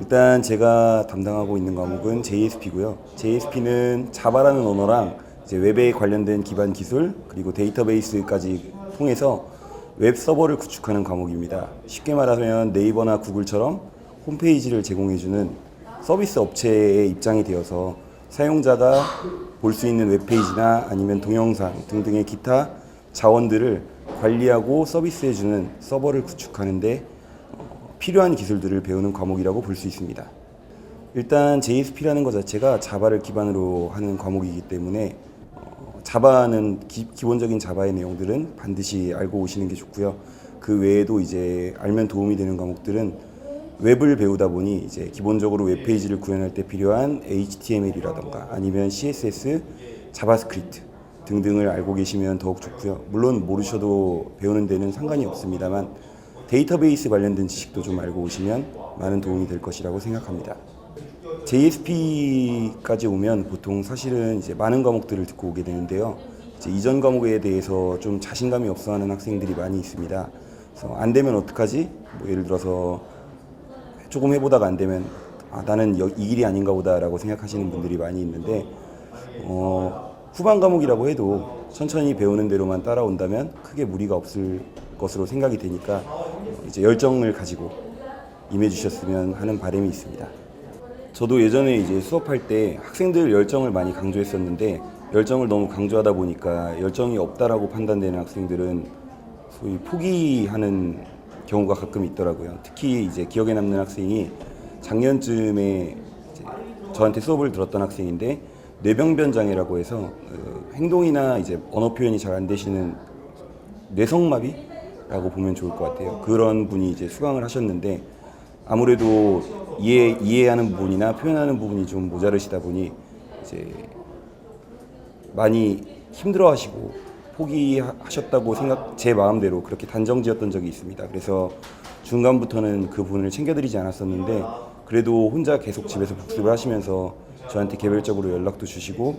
일단 제가 담당하고 있는 과목은 JSP고요. JSP는 자바라는 언어랑 이제 웹에 관련된 기반 기술 그리고 데이터베이스까지 통해서 웹 서버를 구축하는 과목입니다. 쉽게 말하면 네이버나 구글처럼 홈페이지를 제공해주는 서비스 업체의 입장이 되어서 사용자가 볼 수 있는 웹페이지나 아니면 동영상 등등의 기타 자원들을 관리하고 서비스해주는 서버를 구축하는데 어, 필요한 기술들을 배우는 과목이라고 볼 수 있습니다. 일단 JSP라는 것 자체가 자바를 기반으로 하는 과목이기 때문에 어, 자바는 기, 기본적인 자바의 내용들은 반드시 알고 오시는 게 좋고요. 그 외에도 이제 알면 도움이 되는 과목들은 웹을 배우다 보니 이제 기본적으로 웹페이지를 구현할 때 필요한 HTML이라던가 아니면 CSS, 자바스크립트 등등을 알고 계시면 더욱 좋고요. 물론 모르셔도 배우는 데는 상관이 없습니다만 데이터베이스 관련된 지식도 좀 알고 오시면 많은 도움이 될 것이라고 생각합니다. JSP까지 오면 보통 사실은 이제 많은 과목들을 듣고 오게 되는데요. 이전 과목에 대해서 좀 자신감이 없어하는 학생들이 많이 있습니다. 그래서 안 되면 어떡하지? 뭐 예를 들어서 조금 해보다가 안 되면 아 나는 여- 이 길이 아닌가 보다라고 생각하시는 분들이 많이 있는데 어, 후반 과목이라고 해도 천천히 배우는 대로만 따라온다면 크게 무리가 없을 것으로 생각이 되니까 이제 열정을 가지고 임해주셨으면 하는 바람이 있습니다. 저도 예전에 이제 수업할 때 학생들 열정을 많이 강조했었는데 열정을 너무 강조하다 보니까 열정이 없다라고 판단되는 학생들은 소위 포기하는 경우가 가끔 있더라고요. 특히 이제 기억에 남는 학생이 작년쯤에 저한테 수업을 들었던 학생인데 뇌병변 장애라고 해서 그 행동이나 이제 언어 표현이 잘 안 되시는 뇌성마비 라고 보면 좋을 것 같아요. 그런 분이 이제 수강을 하셨는데 아무래도 이해 이해하는 부분이나 표현하는 부분이 좀 모자르시다 보니 이제 많이 힘들어 하시고 포기하셨다고 생각 제 마음대로 그렇게 단정 지었던 적이 있습니다. 그래서 중간부터는 그 부분을 챙겨드리지 않았었는데 그래도 혼자 계속 집에서 복습을 하시면서 저한테 개별적으로 연락도 주시고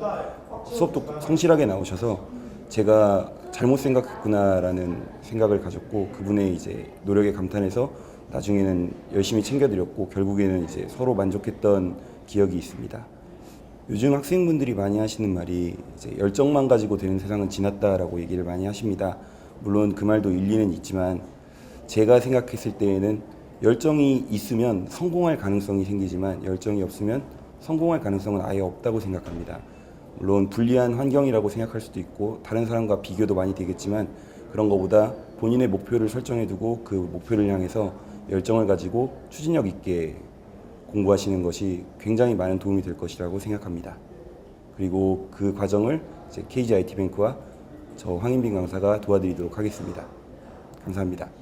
수업도 성실하게 나오셔서 제가 잘못 생각했구나라는 생각을 가졌고 그분의 이제 노력에 감탄해서 나중에는 열심히 챙겨드렸고 결국에는 이제 서로 만족했던 기억이 있습니다. 요즘 학생분들이 많이 하시는 말이 이제 열정만 가지고 되는 세상은 지났다라고 얘기를 많이 하십니다. 물론 그 말도 일리는 있지만 제가 생각했을 때에는 열정이 있으면 성공할 가능성이 생기지만 열정이 없으면 성공할 가능성은 아예 없다고 생각합니다. 물론 불리한 환경이라고 생각할 수도 있고 다른 사람과 비교도 많이 되겠지만 그런 것보다 본인의 목표를 설정해 두고 그 목표를 향해서 열정을 가지고 추진력 있게 공부하시는 것이 굉장히 많은 도움이 될 것이라고 생각합니다. 그리고 그 과정을 이제 KG IT뱅크와 저 황인빈 강사가 도와드리도록 하겠습니다. 감사합니다.